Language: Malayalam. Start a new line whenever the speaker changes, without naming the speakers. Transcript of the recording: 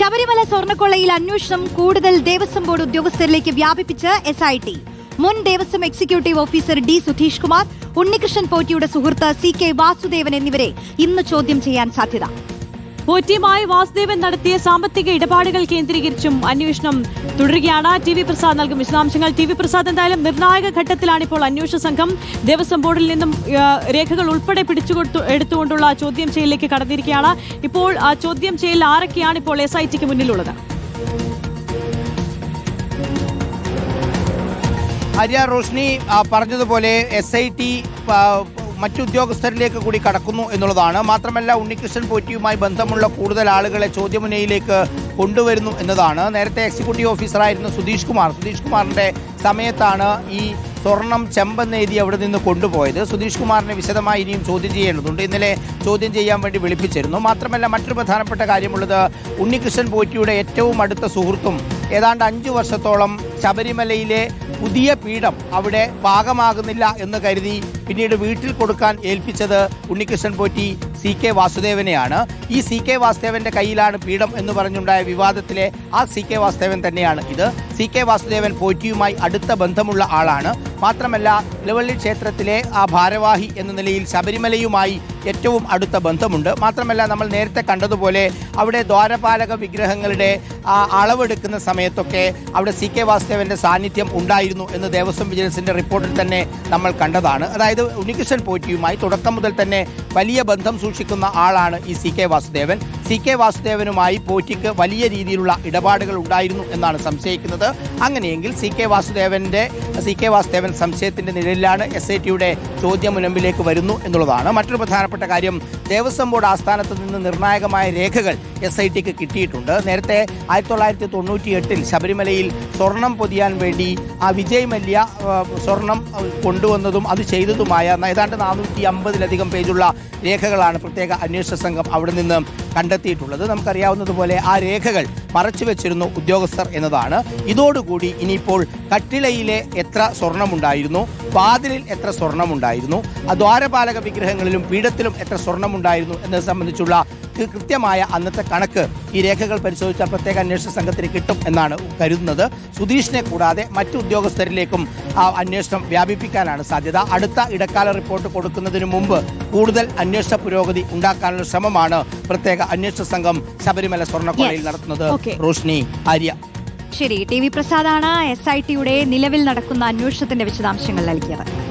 ശബരിമല സ്വർണക്കൊള്ളയിൽ അന്വേഷണം കൂടുതൽ ദേവസ്വം ബോർഡ് ഉദ്യോഗസ്ഥരിലേക്ക് വ്യാപിപ്പിച്ച് എസ് ഐ ടി മുൻ Devaswom executive officer D Sudheesh Kumar Unnikrishnan പോറ്റിയുടെ സുഹൃത്ത് സി കെ വാസുദേവൻ എന്നിവരെ ഇന്ന് ചോദ്യം ചെയ്യാൻ സാധ്യത.
പോറ്റിയുമായി വാസുദേവൻ നടത്തിയ സാമ്പത്തിക ഇടപാടുകൾ കേന്ദ്രീകരിച്ചും അന്വേഷണം തുടരുകയാണ്. ടി വി പ്രസാദ് നൽകും വിശദാംശങ്ങൾ. ടി വി പ്രസാദ് എന്തായാലും നിർണായക ഘട്ടത്തിലാണ് ഇപ്പോൾ അന്വേഷണ സംഘം. ദേവസ്വം ബോർഡിൽ നിന്നും രേഖകൾ ഉൾപ്പെടെ പിടിച്ചു എടുത്തുകൊണ്ടുള്ള ചോദ്യം ചെയ്യലിലേക്ക് കടന്നിരിക്കുകയാണ്. ഇപ്പോൾ ആ ചോദ്യം ചെയ്യൽ ആരൊക്കെയാണ് ഇപ്പോൾ എസ് ഐ ടിക്ക് മുന്നിലുള്ളത്?
ആര്യ റോഷ്നി പറഞ്ഞതുപോലെ എസ് ഐ ടി മറ്റുദ്യോഗസ്ഥരിലേക്ക് കൂടി കടക്കുന്നു എന്നുള്ളതാണ്. മാത്രമല്ല ഉണ്ണികൃഷ്ണൻ പോറ്റിയുമായി ബന്ധമുള്ള കൂടുതൽ ആളുകളെ ചോദ്യമുനയിലേക്ക് കൊണ്ടുവരുന്നു എന്നതാണ്. നേരത്തെ എക്സിക്യൂട്ടീവ് ഓഫീസറായിരുന്ന സുധീഷ് കുമാർ. സുധീഷ് കുമാറിന്റെ സമയത്താണ് ഈ സ്വർണം ചെമ്പെന്നെഴുതി അവിടെ നിന്ന് കൊണ്ടുപോയത്. സുധീഷ് കുമാറിനെ വിശദമായി ഇനിയും ചോദ്യം ചെയ്യേണ്ടതുണ്ട്. ഇന്നലെ ചോദ്യം ചെയ്യാൻ വേണ്ടി വിളിപ്പിച്ചിരുന്നു. മാത്രമല്ല മറ്റൊരു പ്രധാനപ്പെട്ട കാര്യമുള്ളത് ഉണ്ണികൃഷ്ണൻ പോറ്റിയുടെ ഏറ്റവും അടുത്ത സുഹൃത്തും ഏതാണ്ട് അഞ്ചു വർഷത്തോളം ശബരിമലയിലെ പുതിയ പീഠം അവിടെ ഭാഗമാകുന്നില്ല എന്ന് കരുതി പിന്നീട് വീട്ടിൽ കൊടുക്കാൻ ഏൽപ്പിച്ചത് ഉണ്ണികൃഷ്ണൻ പോറ്റി സി കെ വാസുദേവനെയാണ്. ഈ സി കെ വാസുദേവന്റെ കയ്യിലാണ് പീഠം എന്ന് പറഞ്ഞുണ്ടായ വിവാദത്തിലെ ആ സി കെ വാസുദേവൻ തന്നെയാണ് ഇത്. സി കെ വാസുദേവൻ പോറ്റിയുമായി അടുത്ത ബന്ധമുള്ള ആളാണ്. മാത്രമല്ല ഇലവള്ളി ക്ഷേത്രത്തിലെ ആ ഭാരവാഹി എന്ന നിലയിൽ ശബരിമലയുമായി ഏറ്റവും അടുത്ത ബന്ധമുണ്ട്. മാത്രമല്ല നമ്മൾ നേരത്തെ കണ്ടതുപോലെ അവിടെ ദ്വാരപാലക വിഗ്രഹങ്ങളുടെ അളവെടുക്കുന്ന സമയത്തൊക്കെ അവിടെ സി കെ വാസുദേവന്റെ സാന്നിധ്യം ഉണ്ടായിരുന്നു എന്ന് ദേവസ്വം വിജിലൻസിന്റെ റിപ്പോർട്ടിൽ തന്നെ നമ്മൾ കണ്ടതാണ്. അതായത് ഉണ്ണികൃഷ്ണൻ പോറ്റിയുമായി തുടക്കം മുതൽ തന്നെ വലിയ ബന്ധം സൂക്ഷിക്കുന്ന ആളാണ് ഈ C K Vasudevan. C K വാസുദേവനുമായി പോറ്റിക്ക് വലിയ രീതിയിലുള്ള ഇടപാടുകൾ ഉണ്ടായിരുന്നു എന്നാണ് സംശയിക്കുന്നത്. അങ്ങനെയെങ്കിൽ സി കെ വാസുദേവന്റെ സി കെ വാസുദേവൻ സംശയത്തിന്റെ നിഴലിലാണ് എസ് ഐ ടിയുടെ ചോദ്യം മുനമ്പിലേക്ക് വരുന്നു എന്നുള്ളതാണ്. മറ്റൊരു പ്രധാനപ്പെട്ട കാര്യം ദേവസ്വം ബോർഡ് ആസ്ഥാനത്ത് നിന്ന് നിർണായകമായ രേഖകൾ എസ് ഐ ടിക്ക് കിട്ടിയിട്ടുണ്ട്. നേരത്തെ ആയിരത്തി തൊള്ളായിരത്തി തൊണ്ണൂറ്റി എട്ടിൽ ശബരിമലയിൽ സ്വർണം പൊതിയാൻ വേണ്ടി ആ വിജയ് മല്യ സ്വർണം കൊണ്ടുവന്നതും അത് ചെയ്തതുമായ ഏതാണ്ട് നാനൂറ്റി അമ്പതിലധികം പേജുള്ള രേഖകളാണ് പ്രത്യേക അന്വേഷണ സംഘം അവിടെ നിന്ന് കണ്ടെത്തിയിട്ടുള്ളത് നമുക്കറിയാവുന്നതുപോലെ ആ രേഖകൾ മറച്ചു വെച്ചിരുന്നു ഉദ്യോഗസ്ഥർ എന്നതാണ്. ഇതോടുകൂടി ഇനിയിപ്പോൾ കട്ടിളയിലെ എത്ര സ്വർണമുണ്ടായിരുന്നു വാതിലിൽ എത്ര സ്വർണമുണ്ടായിരുന്നു ദ്വാരപാലക വിഗ്രഹങ്ങളിലും പീഠത്തിലും എത്ര സ്വർണമുണ്ടായിരുന്നു എന്നത് സംബന്ധിച്ചുള്ള കൃത്യമായ അന്നത്തെ കണക്ക് ഈ രേഖകൾ പരിശോധിച്ച പ്രത്യേക അന്വേഷണ സംഘത്തിന് കിട്ടും എന്നാണ് കരുതുന്നത്. സുധീഷിനെ കൂടാതെ മറ്റു ഉദ്യോഗസ്ഥരിലേക്കും ആ അന്വേഷണം വ്യാപിപ്പിക്കാനാണ് സാധ്യത. അടുത്ത ഇടക്കാല റിപ്പോർട്ട് കൊടുക്കുന്നതിന് മുമ്പ് കൂടുതൽ അന്വേഷണ പുരോഗതി ഉണ്ടാക്കാനുള്ള ശ്രമമാണ് പ്രത്യേക അന്വേഷണ സംഘം ശബരിമല
സ്വർണക്കൊലയിൽ
നടത്തുന്നത്.
Okay.
റോഷ്നി ആര്യ.
ശരി ടി വി പ്രസാദാണ്. എസ് ഐ ടിയുടെ നിലവിൽ നടക്കുന്ന അന്വേഷണത്തിന്റെ വിശദാംശങ്ങൾ നൽകിയത്.